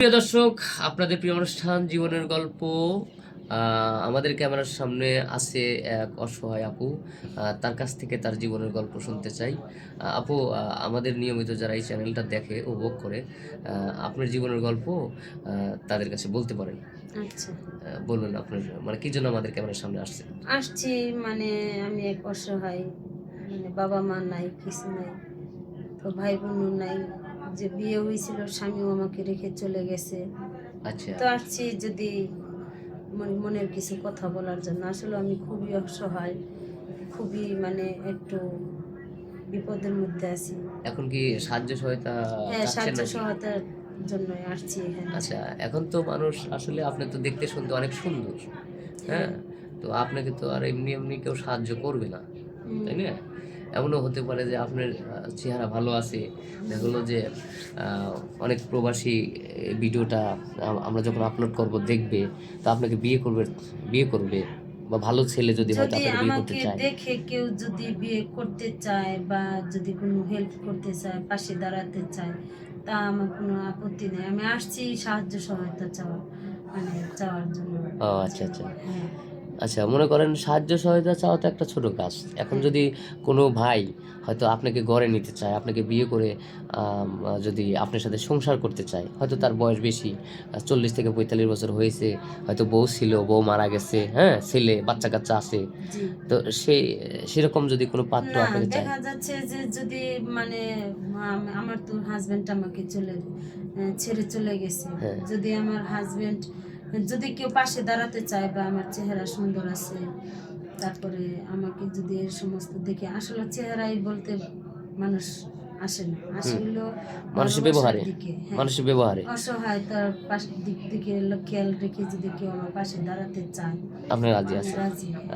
প্রিয় দর্শক আপনাদের প্রিয় অনুষ্ঠান জীবনের গল্প আমাদের ক্যামেরার সামনে আছে এক অসহায় আপু তার কাছ থেকে তার জীবনের গল্প শুনতে চাই। আপু আমাদের নিয়মিত যারা এই চ্যানেলটা দেখে উপভোগ করে আপনার জীবনের গল্প তাদের কাছে বলতে পারেন। আচ্ছা। বলুন আপনার মানে কি জন্য আমাদের ক্যামেরার সামনে আসছে আসছি মানে আমি এক অসহায় মানে বাবা মা নাই কিছু নাই তো ভাই বোন নাই যে বিয়ে হয়েছিল স্বামীও আমাকে রেখে চলে গেছে। আচ্ছা। তো আসছি যদি মনের কিছু কথা বলার জন্য। আসলে আমি খুবই অসহায় খুবই মানে একটু বিপদের মধ্যে আছি। এখন কি সাহায্য সহায়তা হ্যাঁ সাহায্য সহায়তার জন্যই আসছি এখানে। আচ্ছা এখন তো মানুষ আসলে আপনি তো দেখতে শুনতে অনেক সুন্দর হ্যাঁ? তো আপনাকে তো আর এমনি এমনি কেউ সাহায্য করবে না তাই না? এমনও হতে পারে যে আপনার চেহারা ভালো আছে। দেখল যে অনেক প্রবাসী ভিডিওটা আমরা যখন আপলোড করব দেখবে তো আপনাকে বিয়ে করবে বিয়ে করবে। বা ভালো ছেলে যদি যদি আপনাকে বিয়ে করতে আমাকে চায়। দেখে কেউ যদি বিয়ে করতে চায় বা যদি কোনো হেল্প করতে চায় পাশে দাঁড়াতে চায় তা আমার কোনো আপত্তি নেই। আমি আসছি সাহায্য সহায়তা চাওয়া মানে চাওয়ার জন্য। ও আচ্ছা আচ্ছা। হ্যাঁ। আচ্ছা মনে করেন সাহায্য সহায়তা চাওয়া তো একটা ছোট কাজ। এখন যদি কোনো ভাই হয়তো আপনাকে গড়ে নিতে চায় আপনাকে বিয়ে করে যদি আপনার সাথে সংসার করতে চায় হয়তো তার বয়স বেশি চল্লিশ থেকে পঁয়তাল্লিশ বছর হয়েছে হয়তো বউ ছিল বউ মারা গেছে হ্যাঁ ছেলে বাচ্চা কাচ্চা আছে। তো সে সেরকম যদি কোনো পাত্র আপনাকে চায়? দেখা যাচ্ছে যে যদি মানে আমার তো হাজবেন্ড আমাকে চলে ছেড়ে চলে গেছে। হ্যাঁ। যদি আমার হাজবেন্ড যদি কেউ পাশে দাঁড়াতে চায় বা আমার চেহারা সুন্দর আছে তারপরে আমাকে যদি এর সমস্ত দেখে আসলে চেহারাই বলতে মানুষ আসে না। আসলে মানুষের ব্যবহারে হ্যাঁ। মানুষের ব্যবহারে। অসহায়তার পাশ দিক দিকে খেয়াল রেখে যদি কেউ আমার পাশে দাঁড়াতে চায় আপনি রাজি আছেন?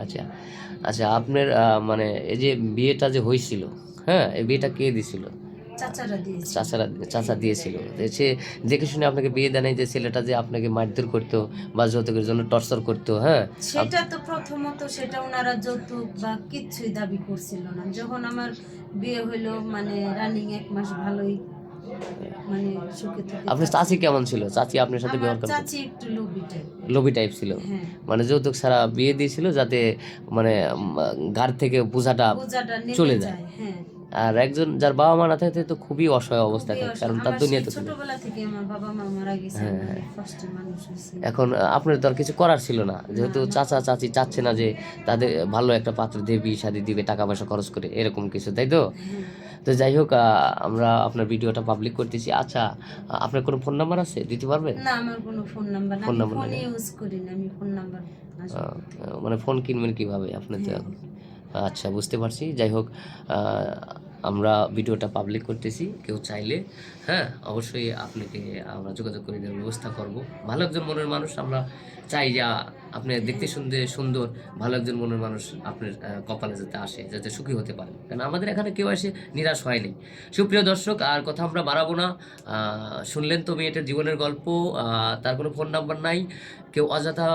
আচ্ছা। আচ্ছা আপনার মানে এই যে বিয়েটা যে হয়েছিল হ্যাঁ এই বিয়েটা কে দিছিল? চাচারা চাচা দিয়েছিল। সে দেখে শুনে আপনাকে বিয়ে দেয় নাই যে ছেলেটা যে আপনাকে মারধর করতো বা যৌতুকের জন্য টর্চার করতো হ্যাঁ? সেটা তো প্রথমত সেটা ওনারা যৌতুক বা কিচ্ছুই দাবি করছিল না। যখন আমার বিয়ে মানে রানিং এক মাস ভালোই মানে আপনার চাচি কেমন ছিল? চাচি আপনার সাথে ব্যবহার করতো? চাচি একটু লোভী type, লোভি টাইপ ছিল? হ্যাঁ। মানে যৌতুক ছাড়া বিয়ে দিয়েছিল যাতে মানে গাড় থেকে বোঝাটা চলে যায়। যায়। হ্যাঁ। আর একজন যার বাবা মা না থাকে তো খুবই অসহায় অবস্থা থাকে কারণ তার দুনিয়াতে ছোটবেলা থেকে আমার বাবা মা মারা গেছে হ্যাঁ, হ্যাঁ। মানুষ এখন আপনার তো আর কিছু করার ছিল না। যেহেতু। চাচা চাচি চাচ্ছে না যে তাদের ভালো একটা পাত্র দেবী শাদি দিবে টাকা পয়সা খরচ করে এরকম কিছু তাই তো? হ্যাঁ। তো যাই হোক আমরা আপনার ভিডিওটা পাবলিক করতেছি। আচ্ছা আপনার কোনো ফোন নাম্বার আছে? দিতে পারবেন? না আমার কোনো ফোন নাম্বার না। ফোন নাম্বার ইউজ করি না আমি ফোন নাম্বার মানে ফোন কিনবেন কীভাবে? আপনি তো এখন। আচ্ছা বুঝতে পারছি। যাই হোক আমরা ভিডিওটা পাবলিক করতেছি, কেউ চাইলে হ্যাঁ অবশ্যই আপনাকে আমরা যোগাযোগ করে দেওয়ার ব্যবস্থা করব। ভালো একজন মনের মানুষ আমরা চাই যে আপনি দেখতে শুনতে সুন্দর, ভালো একজন মনের মানুষ আপনার কপালে যাতে আসে, যাতে সুখী হতে পারেন কারণ আমাদের এখানে কেউ এসে নিরাশ হয়নি। সুপ্রিয় দর্শক, আর কথা আমরা বাড়াবো না। শুনলেন তো মেয়েটার জীবনের গল্প তার কোনো ফোন নাম্বার নাই। কেউ অযথা